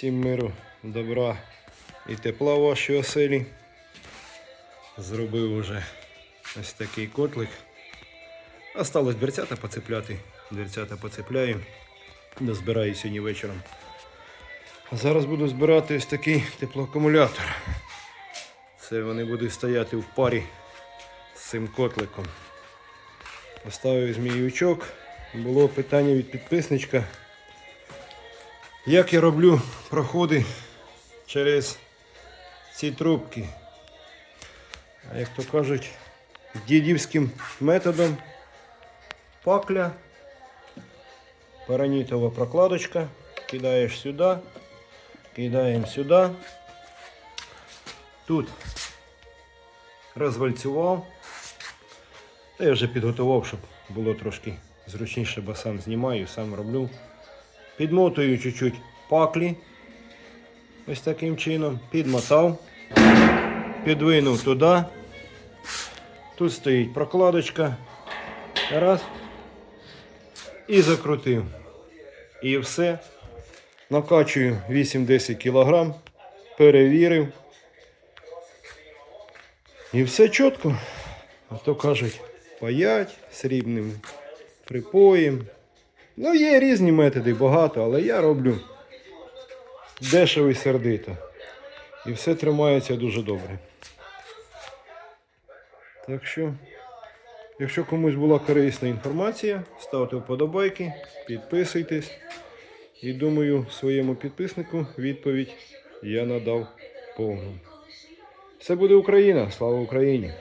Всім миру, добра і тепла в вашій оселі. Зробив уже ось такий котлик. Осталось дверцята поцепляти. Дверцята поцепляю. Дозбираю сьогодні вечором. Зараз буду збирати ось такий теплоакумулятор. Це вони будуть стояти в парі з цим котликом. Поставив зміючок. Було питання від підписничка. Як я роблю проходи через ці трубки? А як то кажуть, дідівським методом пакля, паранітова прокладочка, кидаєш сюди, кидаємо сюди. Тут розвальцював. Та я вже підготував, щоб було трошки зручніше, бо сам знімаю, сам роблю. Підмотую чуть-чуть паклі. Ось таким чином. Підмотав. Підвинув туди. Тут стоїть прокладочка. Раз. І закрутив. І все. Накачую 8-10 кг. Перевірив. І все чітко. А то кажуть, паять срібним припоєм. Ну, є різні методи, багато, але я роблю дешево сердито. І все тримається дуже добре. Так що, якщо комусь була корисна інформація, ставте вподобайки, підписуйтесь. І думаю, своєму підписнику відповідь я надав повну. Все буде Україна! Слава Україні!